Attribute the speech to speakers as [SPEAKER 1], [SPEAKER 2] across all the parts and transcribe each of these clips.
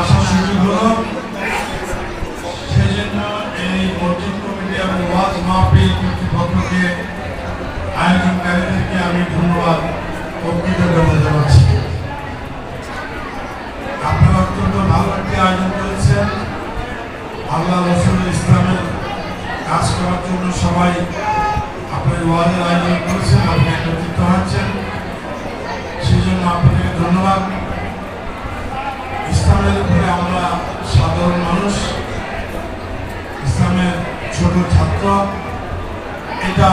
[SPEAKER 1] আশা সুযোগ হলো। সেই জন্য এই মসজিদ কমিটি এবং ওয়াজ মাহফিল কর্তৃপক্ষকে, আয়োজনকারীদেরকে আমি ধন্যবাদ ও কৃতজ্ঞতা জানাচ্ছি আপনারা অত্যন্ত ভালো একটি আয়োজন করেছেন। আল্লাহ রসুল ইসলামের কাজ করার জন্য সবাই আপনার ওয়াজের আয়োজন করেছেন, আপনি একত্রিত হচ্ছেন সেই জন্য আপনাদেরকে ধন্যবাদ। ইসলামের উপরে আমরা সাধারণ মানুষ, ইসলামের ছোট ছাত্র, এটা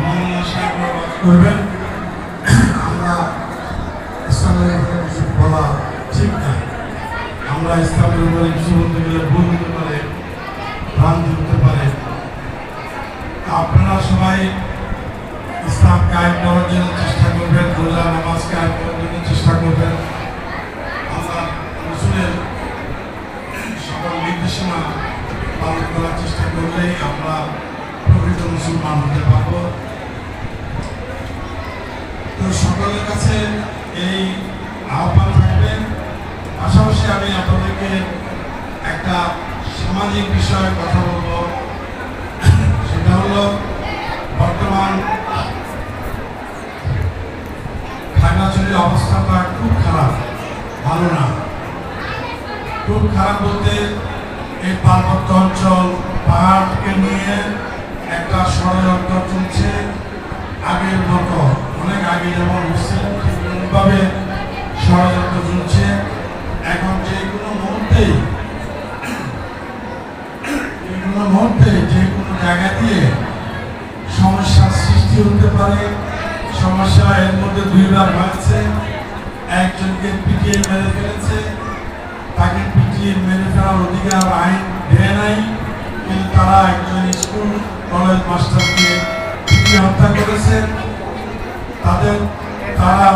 [SPEAKER 1] মৌলানা সাহেব করবেন আমরা ইসলামের উপরে কিছু বলা ঠিক না। আমরা ইসলামের উপরে কিছু বলতে গেলে ভুল হতে পারে, ভ্রান্তি হতে পারে। আপনারা সবাই ইসলাম কায়েম করার জন্য চেষ্টা করবেন রোজা নামাজ কায়েম করার জন্য চেষ্টা করবেন আল্লাহ রসুলের নির্দেশনা পালন করার চেষ্টা করলেই আমরা প্রকৃত মুসলমান হতে পারব। তো সকলের কাছে এই আহ্বান থাকবে। পাশাপাশি আমি আপনাদেরকে একটা সামাজিক বিষয়ে কথা বলব। সেটা হলো বর্তমান খাগড়াছড়ির অবস্থাটা খুব খারাপ, ভালো না। খুব খারাপ বলতে এই পার্বত্য অঞ্চল পাহাড়কে নিয়ে একটা ষড়যন্ত্র চলছে আগের মতো, অনেক আগে যেমন ভাবে ষড়যন্ত্র চলছে। এখন যে কোনো মুহূর্তে যে কোনো মুহূর্তে যে কোনো জায়গা দিয়ে সমস্যার সৃষ্টি হতে পারে। সমস্যা এর মধ্যে দুইবার হয়েছে একজনকে পিটিয়ে মেরে ফেলেছে, তাকে পিটিয়ে মেরে ফেলার অধিকার আইন দেয় নাই, কিন্তু তারা একজন স্কুল কলেজ মাস্টারকে হত্যা করেছে। তাদের, তারা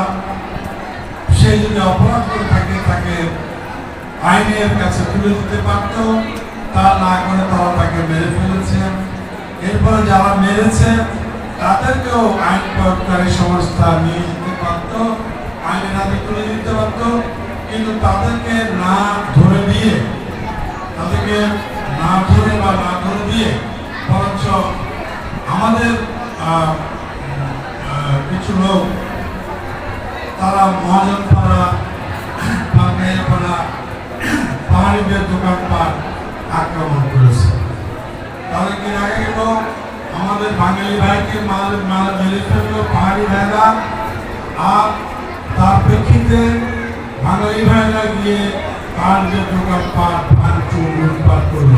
[SPEAKER 1] সে যদি অপরাধ করে থাকে, তাকে আইনের কাছে তুলে দিতে পারত, তা না করে তারা তাকে মেরে ফেলেছে। এরপরে যারা মেরেছে, তাদেরকেও আইন প্রয়োগকারী সংস্থা নিয়ে যেতে পারত, আইনের হাতে তুলে দিতে পারত। কিন্তু তাদেরকে না ধরে দিয়ে, তাদেরকে না ধরে বা না ধরে দিয়ে, বরঞ্চ আমাদের কিছু লোক, তারা মহাজনপাড়া পাড়া পাহাড়িদের দোকানপাট আক্রমণ করেছে। তাদেরকে দেখা গেল? আমাদের বাঙালি ভাইকে মাল মাল মেরে ফেলল পাহাড়ি ভাইরা? আর তার প্রেক্ষিতে বাঙালি ভাইরা গিয়ে পাহাড়িদের দোকানপাট ভাঙচুর লুটপাট করল।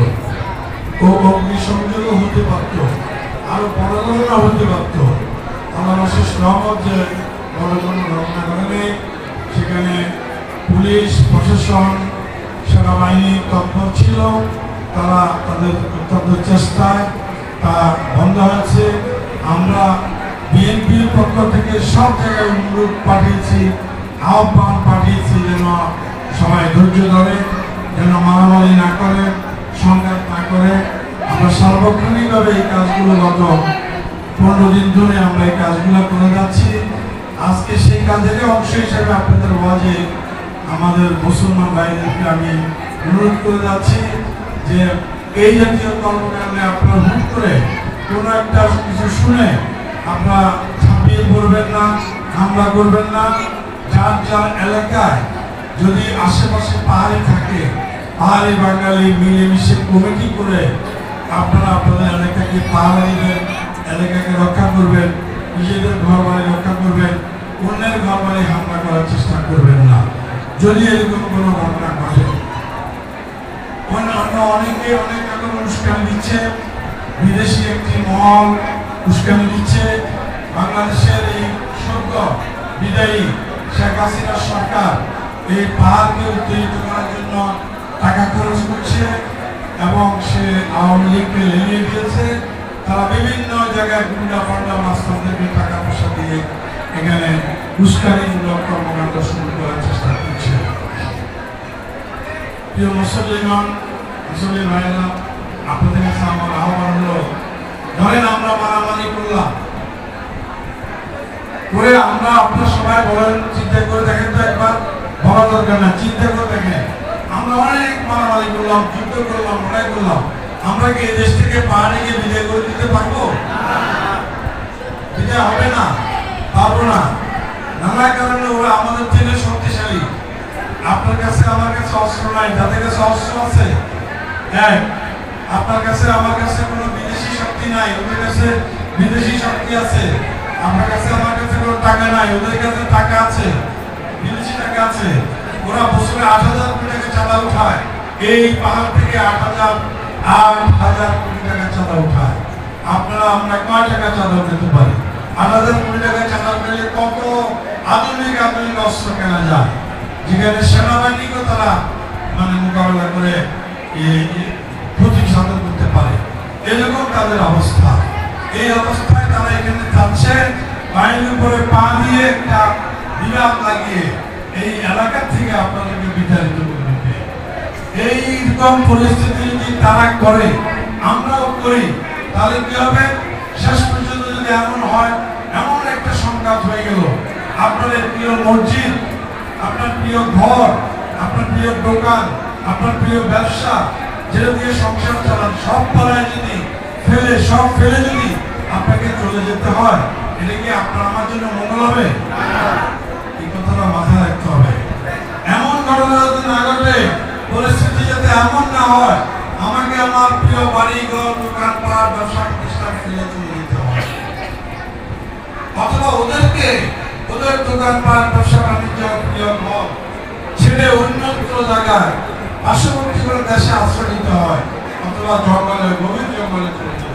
[SPEAKER 1] ও অগ্নিসংযোগও হতে পারত আরও বড় হতে পারত আমার অশেষ রহমত যে বড় কোনো ঘটনা ঘটে। সেখানে পুলিশ, প্রশাসন, সেনাবাহিনী তৎপর ছিল। তারা তাদের অত্যন্ত চেষ্টায় তা বন্ধ হয়েছে। আমরা বিএনপির পক্ষ থেকে সব জায়গায় অনুরোধ পাঠিয়েছি আহ্বান পাঠিয়েছি যেন সবাই ধৈর্য ধরে, যেন মারামারি না করে, সংঘাত না করে। আমরা সার্বক্ষণিকভাবে এই কাজগুলো গত পনেরো দিন ধরে আমরা এই কাজগুলো করে যাচ্ছি। আজকে সেই কাজের অংশ হিসেবে আপনাদের ওয়াজে আমাদের মুসলমান ভাইদেরকে আমি অনুরোধ করে যাচ্ছি যে এই জাতীয় কর্মকাণ্ডে আপনারা হুট করে কোনো একটা কিছু শুনে আপনারা ছাপিয়ে পড়বেন না, হামলা করবেন না। যার যার এলাকায় যদি আশেপাশে পাহাড়ি থাকে, পাহাড়ি বাঙালি মিলেমিশে কমিটি করে আপনারা আপনাদের এলাকাকে পাহাড়িদের এলাকাকে রক্ষা করবেন, নিজেদের ঘর বাড়ি রক্ষা করবেন, অন্যের ঘর বাড়ি হামলা করার চেষ্টা করবেন না। যদি এরকম কোনো ঘটনা ঘটে, অন্য অনেকে অনেক রকম অনুষ্ঠান দিচ্ছে, বিদেশি একটি মহল উস্কানি দিচ্ছে, বাংলাদেশের এই সদ্য বিদায়ী শেখ হাসিনা সরকার এই পাহাড়কে উত্তেজিত করার জন্য টাকা খরচ করছে এবং সে আওয়ামী লীগকে লেলিয়ে দিয়েছে তারা বিভিন্ন জায়গায় গুন্ডা পান্ডা মাস্টারদেরকে টাকা পয়সা দিয়ে এখানে উস্কানিমূলক কর্মকাণ্ড শুরু করার চেষ্টা করছে। প্রিয় মুসলিমান মুসলিম ভাইরা আপনাদের কাছে আমার আহ্বান হলো, ধরেন আমরা মারামারি করলাম করে আমরা আপনার সবাই বলেন, চিন্তা করে দেখেন তো একবার বলা দরকার না চিন্তা করে দেখেন। আমরা অনেক মারামারি করলাম, যুদ্ধ করলাম, লড়াই করলাম। আমরা কি দেশ থেকে পাহাড়ে গিয়ে বিদায় করে দিতে পারব? বিদায় হবে না, পারব না। নানা কারণে ওরা আমাদের থেকে শক্তিশালী। আপনার কাছে আমার কাছে অস্ত্র নাই, যাদের কাছে অস্ত্র আছে এক আপনার কাছে, আমার কাছে কোনো বিদেশি শক্তি নাই, ওদের কাছে বিদেশি শক্তি আছে। আমার কাছে আমার কাছে কোনো টাকা নাই, ওদের কাছে টাকা আছে, বিদেশি টাকা আছে। ওরা বছরে আট হাজার কোটি টাকা চাঁদা উঠায়। এই পাহাড় থেকে আট হাজার আট হাজার কোটি টাকা চাঁদা উঠায়। আপনারা আমরা কয় টাকা চাঁদা উঠাতে পারি? আট হাজার কোটি টাকা চাঁদা উঠালে কত আধুনিক আধুনিক অস্ত্র কেনা যায়? যেখানে সেনাবাহিনীকেও তারা মানে মোকাবেলা করে এ- এ প্রতিষ্ঠান করতে পারে। এরকম তাদের অবস্থা। এই অবস্থায় তারা এখানে যাচ্ছে। বাহিনীর উপরে পা দিয়ে একটা বিরাট লাগিয়ে এই এলাকা থেকে আপনাদেরকে বিতাড়িত করবে। এইরকম পরিস্থিতি যদি তারা করে, আমরাও করি, তাহলে কি হবে? শেষ পর্যন্ত যদি এমন হয়, এমন একটা সংঘাত হয়ে গেল। আপনাদের প্রিয় মসজিদ, আপনার প্রিয় ঘর, আপনার প্রিয় দোকান, আপনার প্রিয় ব্যবসা, যেটা দিয়ে সংসার চালান, সব পাড়ায় যদি ফেলে, সব ফেলে যদি আপনাকে চলে যেতে হয়। এটা কি আপনার আমার জন্য মঙ্গল হবে? এই কথাটা মাথায় রাখতে হবে। এমন ঘটনা যাতে না ঘটে, পরিস্থিতি যাতে এমন না হয়, আমাকে আমার প্রিয় বাড়ি ঘর দোকান পাড় ব্যবসা প্রতিষ্ঠান ফেলে চলে যেতে হয় অথবা ওদেরকে, ওদের দোকান পাট ব্যবসা বাণিজ্য, প্রিয় ঘর ছেড়ে অন্যত্র জায়গায় পার্শ্ববর্তী কোনো দেশে আশ্রয় নিতে হয়, অথবা জঙ্গলে, গভীর জঙ্গলে চলে যেতে হয়।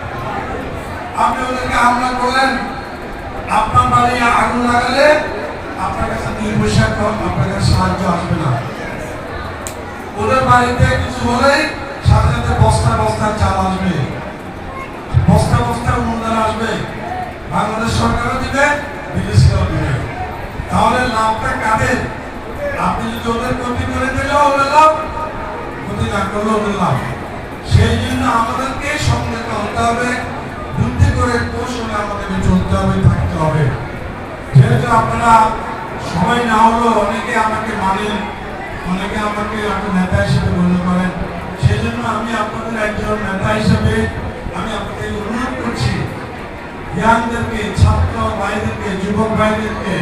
[SPEAKER 1] আপনি ওদেরকে হামলা করলেন, আপনার বাড়ি আগুন লাগালে আপনার কাছে দুই পয়সা আপনার কাছে সাহায্য আসবে না। ওদের বাড়িতে কিছু হলেই সাথে সাথে বস্তা বস্তা চাল আসবে। বস্তা বস্তা অনুদান আসবে। বাংলাদেশ সরকারও দিবে বিদেশিরাও দিবে। তাহলে লাভটা কাদের? আপনি যদি ওদের ক্ষতি করে দিলেও ওদের লাভ, ক্ষতি না করলেও ওদের লাভ। সেই জন্য আমাদেরকে সংযত হতে হবে। আমাদেরকে চলতে হবে। থাকতে হবে যেহেতু আপনারা সবাই না হলেও অনেকে আমাকে মানেন, অনেকে আমাকে আপনার নেতা হিসেবে গণ্য করেন। সেই জন্য আমি আপনাদের একজন নেতা হিসেবে আমি আপনাদের অনুরোধ করছি, ইয়াংদেরকে, ছাত্র ভাইদেরকে, যুবক ভাইদেরকে,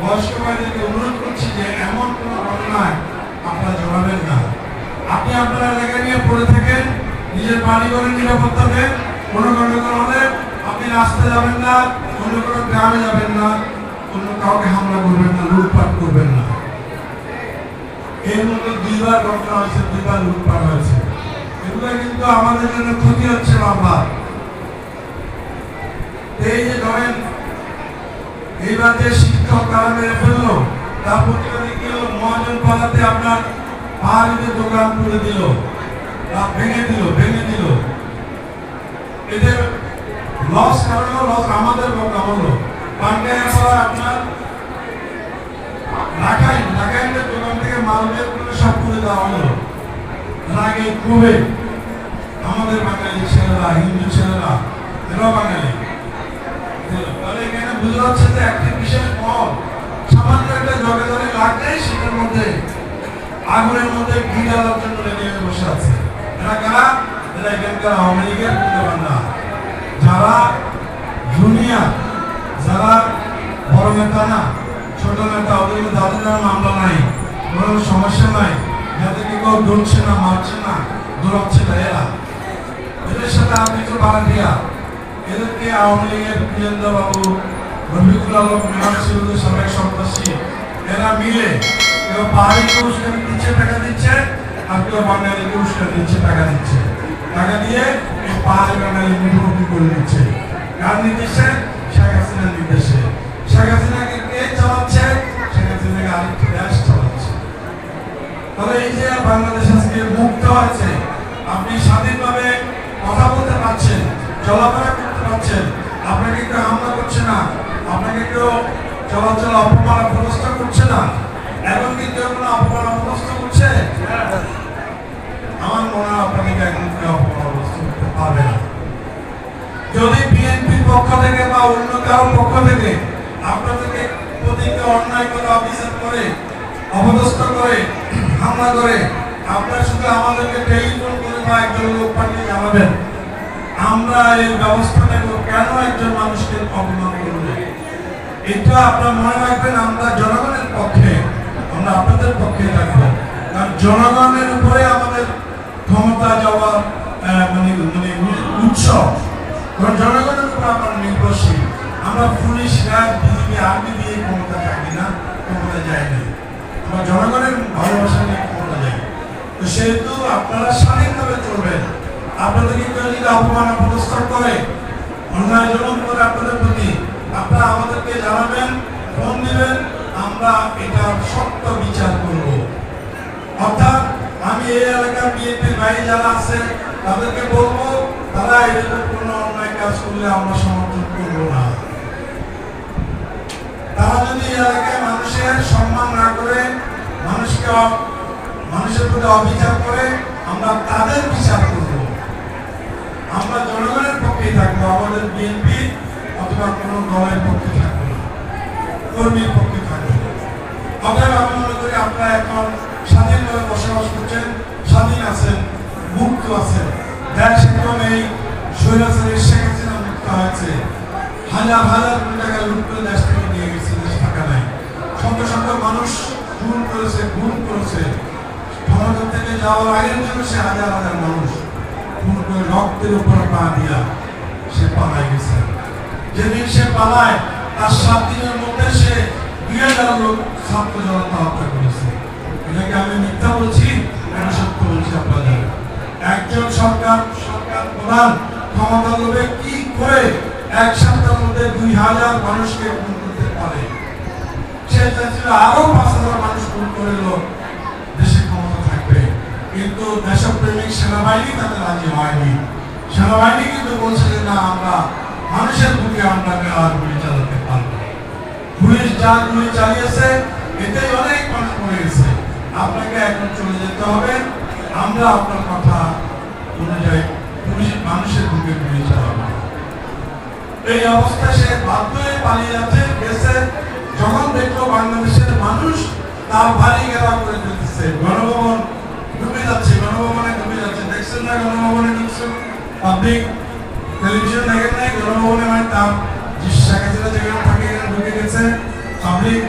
[SPEAKER 1] বয়স্ক ভাইদেরকে অনুরোধ করছি যে এমন কোনো ঘটনায় আপনারা জড়াবেন না। আপনি আপনার এলাকা নিয়ে পড়ে থাকেন, নিজের বাড়ি ঘরে নিরাপত্তা দেন, কোনো গণ্ডগোল হলে আপনি রাস্তায় যাবেন না অন্য কোনো গ্রামে যাবেন না অন্য কাউকে হামলা করবেন না, লুটপাট করবেন না। এর মধ্যে দুইবার ঘটনা হয়েছে, দুইবার লুটপাট হয়েছে। এগুলো কিন্তু আমাদের জন্য ক্ষতি হচ্ছে, বাবা। এই যে ধরেন এইবার যে শিক্ষক তারা মেরে ফেলল, তার প্রতিবাদে কি হলো মহাজন পাড়াতে আপনার পাহাড়িতে দোকান তুলে দিল ভেঙে দিল ভেঙে দিল। এদের লস কারণ লস আমাদের কথা হলো পান্ডায় পাড়া আপনার ঢাকায় ঢাকায় দোকান থেকে মাল বের করে সব করে দেওয়া হলো। রাগে খুবই আমাদের বাঙালি ছেলেরা, হিন্দু ছেলেরা, এরাও বাঙালি। তাহলে এখানে বুঝা যাচ্ছে যে একটি বিশেষ মত সামান্য একটা জগাজগে লাগলেই সেটার মধ্যে আগুনের মধ্যে ঘি ঢালার জন্য হয়ে বসে আছে। এরা কারা? এরা এখানকার আওয়ামী লীগের যারা জুনিয়র, যারা বড় নেতা না, ছোট নেতা, ওদের যাদের দ্বারা মামলা নাই, কোনো সমস্যা নাই। যাদেরকে কেউ ডুলছে না, মারছে না, দৌড়াচ্ছে না, এরা। এদের সাথে আমি তো বাড়া দিয়া এদেরকে আওয়ামী লীগের বীরেন্দ্রবাবু রফিকুল আলম মেহমান সিরুদের সবাই সন্ত্রাসী। এরা মিলে কেউ পাহাড়ি পুরস্কার দিচ্ছে টাকা দিচ্ছে, আর কেউ বাঙালি পুরস্কার দিচ্ছে টাকা দিচ্ছে। টাকা দিয়ে মুখোমুখি করে দিচ্ছে। কার নির্দেশে শেখ হাসিনার নির্দেশে। শেখ হাসিনাকে কে চালাচ্ছে? শেখ হাসিনাকে আরেকটি দেশ চালাচ্ছে। তবে এই যে বাংলাদেশ আজকে মুক্ত আছে আপনি স্বাধীনভাবে কথা বলতে পারছেন চলাফেরা করতে পারছেন আপনাকে কেউ হামলা করছে না আপনাকে কেউ চলাচল অপমান অপদস্থ করছে না এখন কি কেউ কোনো অপমান অপদস্থ করছে? আমার মনে হয় আপনাকে এখন কেউ পারবে না। যদি বিএনপির পক্ষ থেকে বা অন্য কারোর পক্ষ থেকে আপনাদেরকে প্রতি কেউ অন্যায় করে অভিযোগ করে অপদস্থ করে হামলা করে আপনারা শুধু আমাদেরকে টেলিফোন করে বা একজন লোক পাঠিয়ে জানাবেন। আমরা এই ব্যবস্থা কেন একজন মানুষকে অপমান করবে এটা আপনারা মনে রাখবেন আমরা জনগণের পক্ষে আমরা আপনাদের পক্ষে থাকব কারণ জনগণের উপরে আমাদের ক্ষমতা যাওয়ার আহ, মানে মানে উৎসব। কারণ জনগণের উপর আমরা নির্ভরশীল। আমরা পুলিশ র্যাব বিজিবি আর্মি দিয়ে ক্ষমতা থাকি না, ক্ষমতা যাই না আমরা জনগণের ভালোবাসা নিয়ে ক্ষমতা যাই তো সেহেতু আপনারা স্বাধীনভাবে চলবেন। আপনাদেরকে কেউ যদি অপমান অপদস্থ করে, অন্যায় জনম করে আপনাদের প্রতি, আপনারা আমাদেরকে জানাবেন, ফোন দেবেন, আমরা এটা সত্য বিচার করব। অর্থাৎ আমি এই এলাকার বিএনপির ভাই যারা আছে, তাদেরকে বলব, তারা এরকম কোনো অন্যায় কাজ করলে আমরা সমর্থন করব না তারা যদি এলাকায় মানুষের সম্মান না করে, মানুষকে মানুষের প্রতি অবিচার করে, আমরা তাদের বিচার করব আমরা জনগণের পক্ষে থাকব, আমাদের বিএনপি অথবা কোনো দলের পক্ষে থাকব না, কর্মীর পক্ষে থাকব। অতএব আমি মনে করি আপনারা এখন স্বাধীনভাবে বসবাস করছেন, স্বাধীন আছেন, মুক্ত আছেন। শেখ মুক্ত হয়েছে। হাজার হাজার কোটি টাকা লুট করে দেশ থেকে নিয়ে গেছে, দেশ নাই। শত শত মানুষ খুন করেছে খুন করেছে। থেকে যাওয়ার আগের জন্য সে হাজার হাজার মানুষ। খুন করে রক্তের উপর পা দিয়া সে পালাই গেছে। যেদিন সে পালায়, তার সাত দিনের মধ্যে সে দুই হাজার লোক ছাত্র জনতা হত্যা করেছে। এটাকে আমি মিথ্যা বলছি এটা সত্য বলছি আপনাদের। একজন সরকার সরকার প্রধান ক্ষমতা লোভে কি করে এক সপ্তাহের মধ্যে দুই হাজার মানুষকে খুন করতে পারে? সে চাইছিল আরও পাঁচ হাজার মানুষ খুন করে দেশে ক্ষমতা থাকবে। কিন্তু দেশপ্রেমিক সেনাবাহিনী তাতে রাজি হয়নি। সেনাবাহিনী কিন্তু বলছে না, আমরা মানুষের বুকে আমরা আর গুলি চালাতে পারব? পুলিশ যা গুলি চালিয়েছে, এতেই অনেক মানুষ মরে গেছে। আপনাকে এখন চলে যেতে হবে। আমরা আপনার কথা অনুযায়ী মানুষের বুকে গুলি চালাবো। এই অবস্থায় সে বাধ্য হয়ে পালিয়ে যাচ্ছে। গেছে, যখন দেখল বাংলাদেশের মানুষ তার বাড়ি ঘেরাও করে ফেলতেছে গণভবন ডুবে যাচ্ছে, গণভবনে ডুবে যাচ্ছে। দেখছেন না গণভবনে ঢুকছেন পাবলিক টেলিভিশন দেখেন নাই? গণভবনে মানে তার যে শেখ যেখানে থাকে, এখানে ঢুকে গেছে। পাবলিক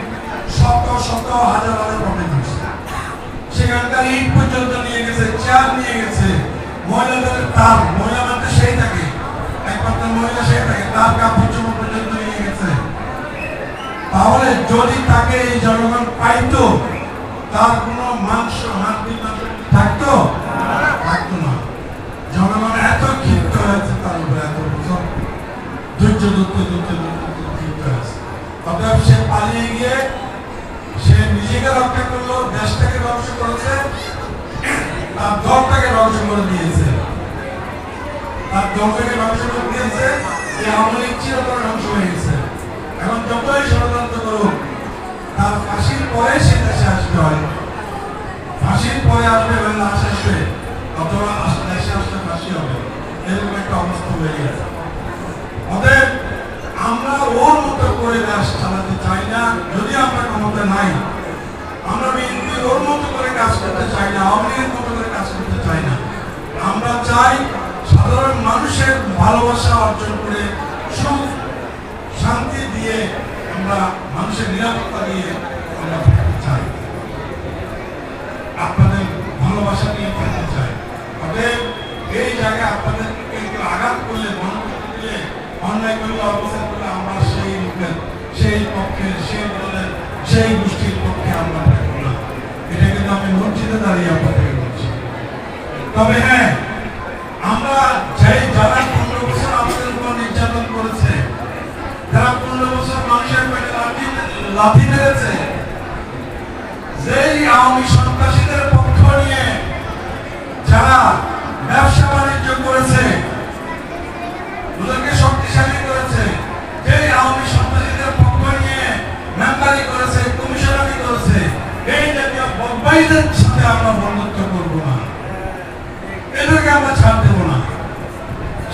[SPEAKER 1] তার মহিলা মানে সেই থাকে। একমাত্র মহিলা সেই থাকে, তার কাপড় চোপড় পর্যন্ত নিয়ে গেছে। তাহলে যদি তাকে এই জনগণ পাইতো, তার কোনো মাংস, হাড্ডি মাংস থাকতো? থাকতো না। জনগণ এত ক্ষিপ্ত হয়েছে, তার উপরে এত বছর। ধৈর্য ক্ষিপ্ত হয়েছে। অতএব সে পালিয়ে গিয়ে, সে নিজেকে রক্ষা করল, দেশটাকে ধ্বংস করেছে, তার দলটাকে ধ্বংস করে দিয়েছে। তার দলটাকে ধ্বংস করে দিয়েছে এই আওয়ামী লীগ চিরতরে ধ্বংস হয়ে গেছে। এখন যতই ষড়যন্ত্র করুক, তার ফাঁসির পরে সে দেশে আসতে হয়। ফাঁসির পরে আসবে এবং লাশ আসবে, অথবা দেশে আসলে ফাঁসি হবে। এরকম একটা অবস্থা হয়ে গেছে অতএব আমরা ওর মতো করে দেশ চালাতে চাই না। যদি আমরা ক্ষমতা নাই, আমরা বিএনপি ওর মতো করে কাজ করতে চাই না, আওয়ামী লীগের মতো করে কাজ করতে চাই না। আমরা চাই সাধারণ মানুষের ভালোবাসা অর্জন করে সুখ, শান্তি দিয়ে আমরা মানুষের নিরাপত্তা নিয়ে আমরা থাকতে চাই। আপনাদের ভালোবাসা নিয়ে থাকতে চাই। তবে এই জায়গায় আপনাদের একটু আঘাত করলে মনোযোগ দিলে, অন্যায় করলে অবস্থান করলে আমরা সেই লোকের, সেই পক্ষের, সেই দলের, সেই গোষ্ঠীর পক্ষে আমরা থাকব না। এটা কিন্তু আমি মসজিদে দাঁড়িয়ে আপনাদেরকে বলছি। তবে হ্যাঁ আমরা ব্যবসা বাণিজ্য করেছে ওদেরকে শক্তিশালী করেছে, যেই আওয়ামী সন্ত্রাসীদের পক্ষ নিয়ে মেম্বারি করেছে, কমিশনারি করেছে, এই জাতীয় আমরা বন্ধুত্ব করব না এদেরকে আমরা ছাড় দেবো না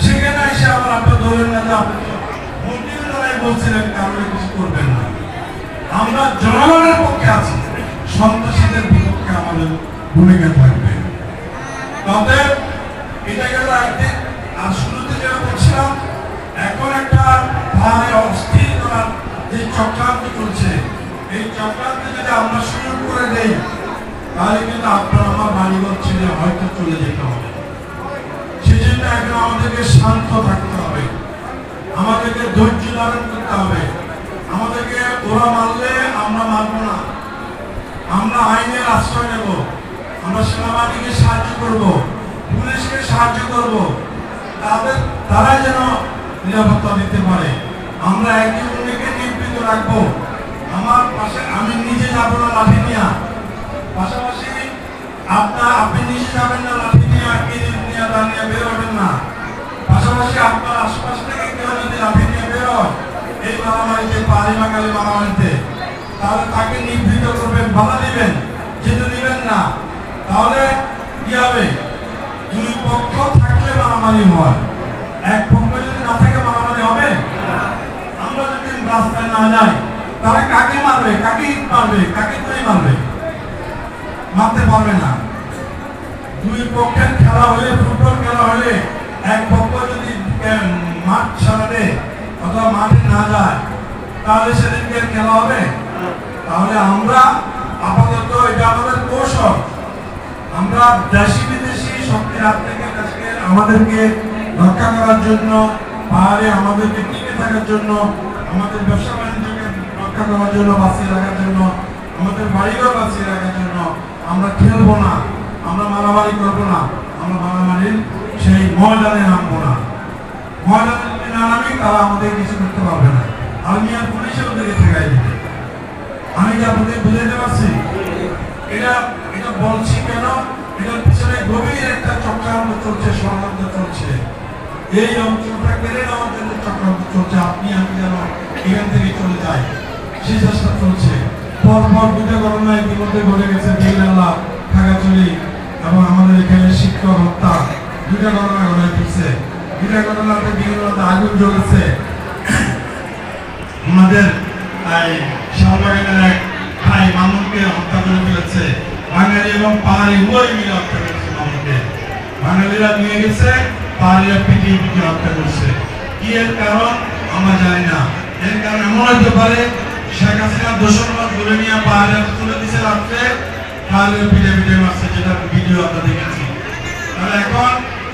[SPEAKER 1] সেখানে এসে আবার আপনার এখন একটা পাহাড়ে অস্থির করার চক্রান্ত চলছে, এই চক্রান্ত যদি আমরা শুরু করে দেই, তাহলে কিন্তু আপনার আমার বাড়িঘর ছেড়ে হয়তো চলে যেতে হবে। সেজন্য এখন আমাদেরকে শান্ত থাকতে আমাদেরকে ধৈর্য ধারণ করতে হবে। আমাদেরকে ওরা মারলে আমরা মারবো না। আমরা আইনের আশ্রয় নেব। আমরা সেনাবাহিনীকে সাহায্য করব, পুলিশকে সাহায্য করব। তাদের তারা যেন নিরাপত্তা দিতে পারে। আমরা একে অন্যকে নিবৃত রাখব। আমার পাশে, আমি নিজে যাব না লাঠি নিয়ে পাশাপাশি আপনার, আপনি নিজে যাবেন না লাঠি নিয়ে কিনে নিয়ে দাঁড়িয়ে বের হবেন না। পাশাপাশি আপনার আশপাশ থেকে কেউ যদি লাঠি নিয়ে বের এই মারামারিতে বাঙালি মারামারিতে, তাহলে তাকে নিবৃত করবেন, বাধা দিবেন। যেতে দিবেন না। তাহলে কি হবে? দুই পক্ষ থাকলে মারামারি হয়। এক পক্ষ যদি না থাকে, মারামারি হবে? আমরা যদি রাস্তায় না যাই তারা কাকে মারবে? কাকে ইট মারবে? কাকে তুই মারবে? মারতে পারবে না। দুই পক্ষের খেলা হলে, ফুটবল খেলা হলে এক পক্ষ যদি মাঠ ছাড়াবে অথবা মাঠে না যায়, তাহলে সেদিনকে খেলা হবে? তাহলে আমরা আপাতত এটা আমাদের কৌশল। আমরা দেশি বিদেশি শক্তির হাত থেকে দেশকে আমাদেরকে রক্ষা করার জন্য, পাহাড়ে আমাদেরকে টিকে থাকার জন্য, আমাদের ব্যবসা বাণিজ্যকে রক্ষা করার জন্য, বাঁচিয়ে রাখার জন্য, আমাদের বাড়িঘর বাঁচিয়ে রাখার জন্য আমরা খেলব না, আমরা মারামারি করব না, আমরা মারামারির সেই ময়দানে নামবো না। ময়দানে যদি না নামি তারা আমাদের কিছু করতে পারবে না। আর্মি আর পুলিশের ওদেরকে ঠেকাই দিবে। আমি কি আপনাদের বুঝাইতে পারছি, এটা এটা বলছি কেন? এটার পিছনে গভীর একটা চক্রান্ত চলছে, ষড়যন্ত্র চলছে। এই অঞ্চলটা কেড়ে নেওয়ার জন্য চক্রান্ত চলছে। আপনি আমি যেন এখান থেকে চলে যাই। সেই চেষ্টা চলছে। পর পর দুটো ঘটনা ইতিমধ্যে ঘটে গেছে বিল্লাহ খাগাচুরি এবং আমাদের এখানে শিক্ষক হত্যা। দুটা ঘটনা ঘটে গেছে দুটা ঘটনাতে বিভিন্ন আগুন জ্বলেছে। আমাদের শাহবাগানের এক ভাই মামুনকে হত্যা করে ফেলেছে। বাঙালি এবং পাহাড়ি উভয় মিলে হত্যা করেছে মামুনকে। বাঙালিরা নিয়ে গেছে পাহাড়িরা পিটিয়ে পিটিয়ে হত্যা করছে। কি এর কারণ? আমরা জানি না। এর কারণ এমন হতে পারে, শেখ হাসিনা মাস ধরে নিয়ে পাহাড়ে তুলে দিছে রাত্রে পাহাড়িরা পিটে পিটে মারছে, যেটা ভিডিও আমরা দেখেছি। তাহলে এখন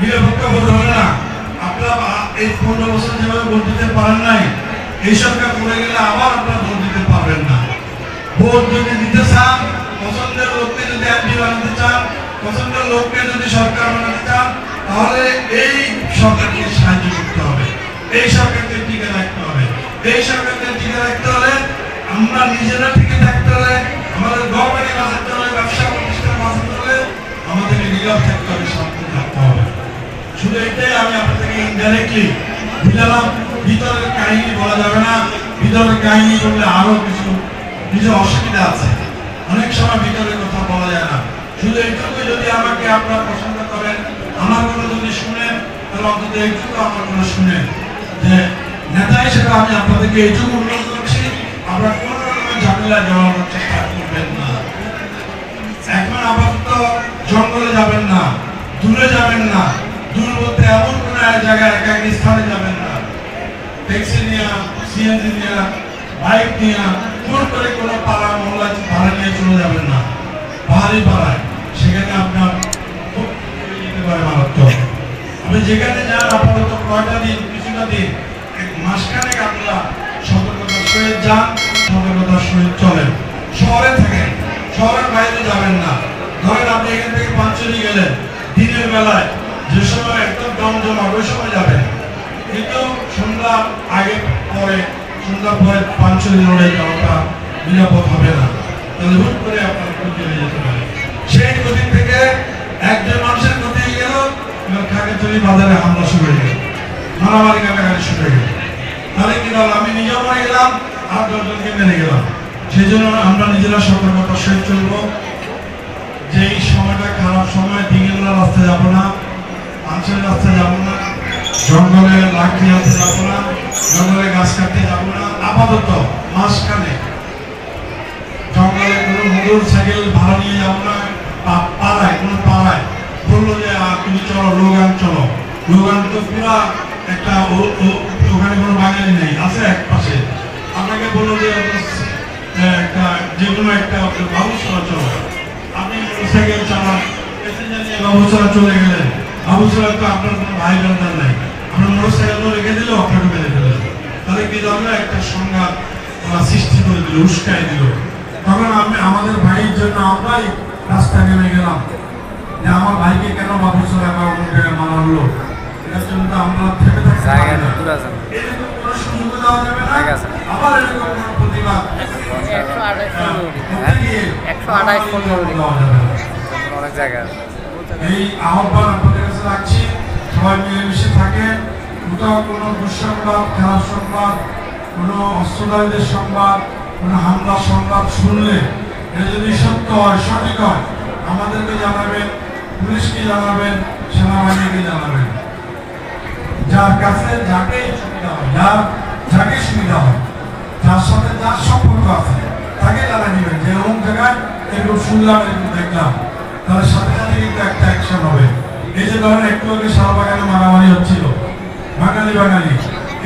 [SPEAKER 1] নিরপেক্ষ ভোট হবে না আপনারা এই পনেরো বছর যেভাবে ভোট দিতে পারেন নাই, এই সরকার পড়ে গেলে আবার আপনারা ভোট দিতে পারবেন না। ভোট যদি দিতে চান, পছন্দের লোককে যদি এমপি বানাতে চান, পছন্দের লোককে যদি সরকার বানাতে চান, তাহলে এই সরকারকে সাহায্য করতে হবে। এই সরকারকে টিকে রাখতে হবে। এই সরকারকে টিকে রাখতে হলে আমরা নিজেরা টিকে থাকতে হলে, আমাদের গভর্নমেন্ট বাঁচাতে হলে, ব্যবসা প্রতিষ্ঠান বাঁচাতে হলে আমাদেরকে নীরব থাকতে হবে শান্ত থাকতে হবে। শুধু এটাই আমি আপনাদেরকে ইনডাইরেক্টলি দিলাম ভিতরের কাহিনী বলা যাবে না। ভিতরের কাহিনী বললে আরও কিছু কিছু অসুবিধা আছে। অনেক সময় ভিতরের কথা বলা যায় না। শুধু এইটুকু যদি আমাকে আপনারা পছন্দ করেন, আমার কোনো যদি শুনেন, তাহলে অন্তত এইটুকু আমার কোনো শুনেন। যে নেতা হিসেবে আমি আপনাদেরকে এইটুকু অনুরোধ করছি, আপনারা কোনো রকমের ঝামেলা জড়ানোর চেষ্টা করবেন না। এখন আপাতত জঙ্গলে যাবেন না, দূরে যাবেন না। দূর বলতে এমন কোন এক জায়গায় একাকি স্থানে যাবেন না। ট্যাক্সি নিয়ে সিএনজি নিয়ে বাইক নিয়ে জোর করে কোনো পাড়া, মহল্লা ভাড়া নিয়ে চলে যাবেন না। পাহাড়ি পাড়ায় সেখানে আপনার খুব মারাত্মক। আপনি যেখানে যান আপাতত কয়টা দিন, কিছুটা দিন, এক মাসখানেক আপনারা সতর্কতার সহিত যান, সতর্কতার সহিত চলেন। শহরে থাকেন, শহরের বাইরে যাবেন না। ধরেন আপনি এখান থেকে পাঁচচল্লিশ গেলেন, দিনের বেলায় যে সময় একদম জমজমা ওই সময় যাবেন কিন্তু সন্ধ্যা আগে পরে সন্ধ্যার পরে পাঁচচল্লিশ রোডে যাওয়াটা নিরাপদ হবে না। তাহলে হুট করে আপনার ক্ষতি হয়ে যেতে পারে। সেই গতি থেকে একজন মানুষের গতি গেল এবার খাগেতলি বাজারে হামলা শুরু হয়ে গেল। মারামারি কাটাকাটি শুরু হয়ে গেল। তাহলে কি হলো আমি নিজেও মরে গেলাম, আর দশজনকে মেরে গেলাম। সেই জন্য আমরা নিজেরা সতর্কতার সহিত চলবো। যে এই সময়টা খারাপ সময় দিঘিগুলো রাস্তায় যাব না। পাঁচের রাস্তায় যাব না। জঙ্গলে লাঠি আনতে যাব না। জঙ্গলে গাছ কাটতে যাব না। আপাতত মাঝখানে জঙ্গলে কোনো মোটর সাইকেল ভাড়া নিয়ে যাব না। পা- পাড়ায়, কোনো পাড়ায়। বলল যে তুমি চলো, লোগান চলো। লোগান তো পুরা একটা ওখানে কোনো বাঙালি নেই, আছে এক পাশে। আপনাকে বলল যে একটা, যে কোনো একটা বাবুসরা চলো। আপনি মোটরসাইকেল চালান প্যাসেঞ্জার নিয়ে বাবুসরা চলে গেলেন। বাবুসরা তো আপনার কোনো ভাই বোনদার নাই। আপনার মোটরসাইকেল রেখে দিলেও আপনাকে মেরে ফেলেন তাহলে কি ধরনের একটা সংঘাত সৃষ্টি করে দিল উস্কাই দিল। তখন আমি আমাদের ভাইয়ের জন্য আমরাই রাস্তা নেমে গেলাম। যে আমার ভাইকে কেন বাবুসরা বা অন্য জায়গায় হলো? এটার জন্য তো আমরা থেমে থাকতে পারি না। এরকম কোনো সুযোগ দেওয়া যাবে না। আবার এরকম কোনো প্রতিবাদ।
[SPEAKER 2] একশো আঠাশ পনেরো।
[SPEAKER 3] অনেক জায়গা আছে
[SPEAKER 1] এই আহ্বান আপনাদের রাখছি। সবাই মিলেমিশে থাকেন। কোথাও কোনো দুঃসংবাদ খারাপ সংবাদ, কোনো অস্ত্রধারীদের সংবাদ, কোনো হামলা সংবাদ শুনলে এটা যদি সত্য হয়, সঠিক হয়, আমাদেরকে জানাবেন, পুলিশকে জানাবেন, সেনাবাহিনীকে জানাবেন। যার কাছে যাকে সুবিধা হয়, যার যাকে সুবিধা হয় যার সাথে যার সম্পর্ক আছে, তাকে জানা দিবেন যে এরকম জায়গায় এরকম শুনলাম, এরকম দেখলাম তাহলে সাথে সাথে কিন্তু একটা অ্যাকশন হবে। এই যে ধরেন একটু আগে শাহবাগানে মারামারি হচ্ছিল। বাঙালি বাঙালি।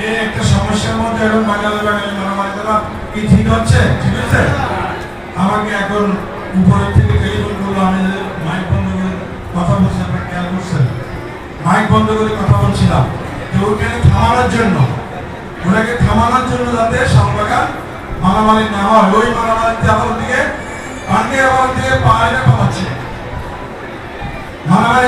[SPEAKER 1] এই একটা সমস্যার মধ্যে এখন বাঙালি বাঙালি মারামারি করা কি ঠিক হচ্ছে? ঠিক আছে আমাকে এখন উপরের থেকে টেলিফোন করল, আমি মাইক বন্ধ করে কথা বলছি, আপনার খেয়াল করছেন? মাইক বন্ধ করে কথা বলছিলাম। যে ওখানে থামানোর জন্য, ওনাকে থামানোর জন্য যাতে শাহবাগান মারামারি না হয়। ওই মারামারিতে আবার দিকে পান্ডে আবার দিকে পাহাড়ে মারামারি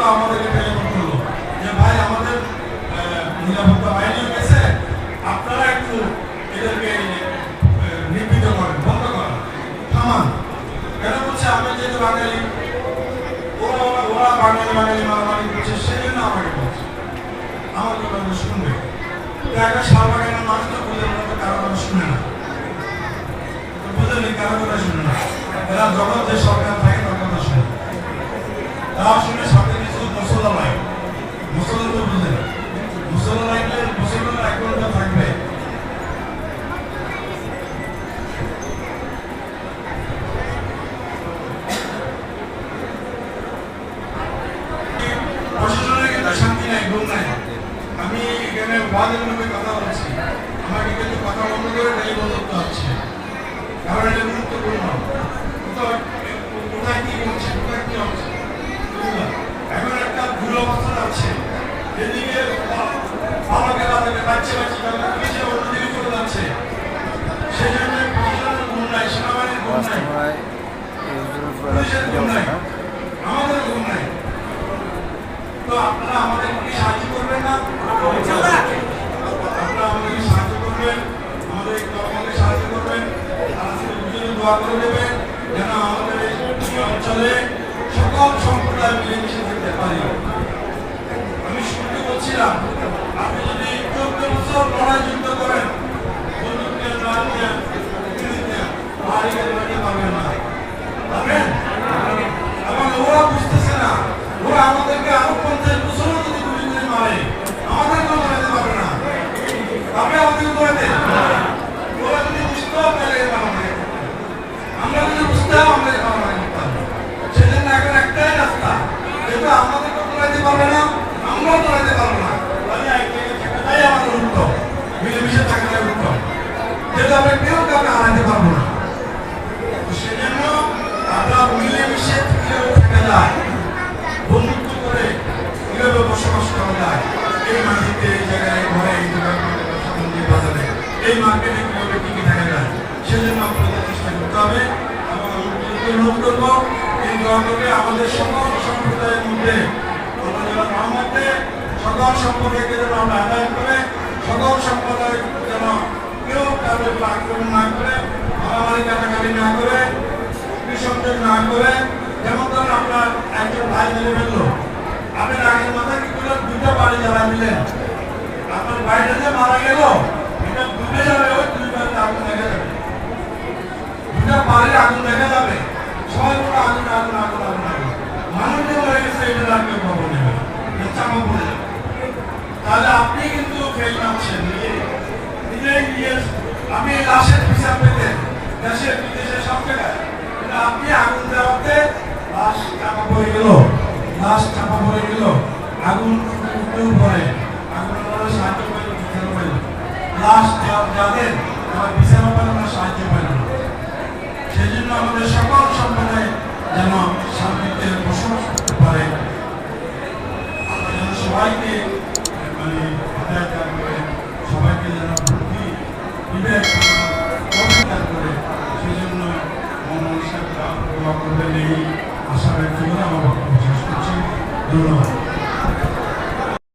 [SPEAKER 1] দ্রুত আমাদেরকে টেলিফোন করল যে ভাই, আমাদের নিরাপত্তা বাহিনী গেছে, আপনারা একটু এদেরকে নিবৃত করেন, বন্ধ করেন। থামান। কেন বলছে আমি যেহেতু বাঙালি, ওরা, ওরা- বাঙালি বাঙালি মারামারি করছে সেই জন্য আমাকে বলছে। আমার কথা শুনবে একটা শাহবাগানের মানুষ তো বুঝে মতো কারও কথা শুনে না। তো বুঝেনি কারও কথা শুনে না। এরা যখন যে সরকার থাকে কথা শুনে তারা শুনে সাথে আমি এখানে কথা বলছি। আমাকে কিন্তু কথা বন্ধ করে টেলিফোন করতে হচ্ছে। কারণ এটা গুরুত্বপূর্ণ। আমাকে বাঁচাবে বাচ্চা বাচ্চা তাদের নিজে অনুযায়ী করে যাচ্ছে। সেজন্য সেজন্য এখন একটাই রাস্তা। যেহেতু আমাদেরকে লড়াইতে পারবে না আমরাও সম্প্রদায়কে যেন আদায় করে, সকল সম্প্রদায় যেন কেউ উপর আক্রমণ না করে, মারামারি কাটাকাটি না করে সংযোগ না করে। যেমন ধরুন আপনার একজন ভাই মেরে ফেলল। আপনি রাগের মাথা কি করলেন দুইটা বাড়ি জ্বালা দিলেন? আপনার বাড়িটা যে মারা গেল, এটা ডুবে যাবে ওই দুই বাড়িতে আগুন দেখা যাবে। দুটা বাড়ির আগুন দেখা যাবে। সবাই আগুন আগুন আগুন আগুন আগুন। মানুষ যে মরে গেছে, এটা আর কেউ খবর নেবে। তাহলে আপনি কিন্তু ফেল নামছেন, নিজে নিজে আপনি লাশের হিসাব পেতেন দেশের বিদেশে সব জায়গায়। আপনি আগুন দেওয়াতে লাশ চাপা পড়ে গেল, লাশ চাপা পড়ে গেল, আগুন উঠতেও পড়ে, আগুন সাহায্য পাইল বিচারও পাইল। লাশ যাদের তারা বিচারও পাইল না সাহায্য পাইল। না সেই জন্য আমাদের সকল সম্প্রদায় যেন শান্তিতে বসবাস করতে পারে। আমরা সবাইকে মানে হৃদয় করে সবাইকে যেন বুদ্ধি বিবেক দান করে সেই জন্য মন সাহেব দোয়া করবেন এই আশা ব্যক্ত করে আমার বক্তব্য শেষ করছি ধন্যবাদ।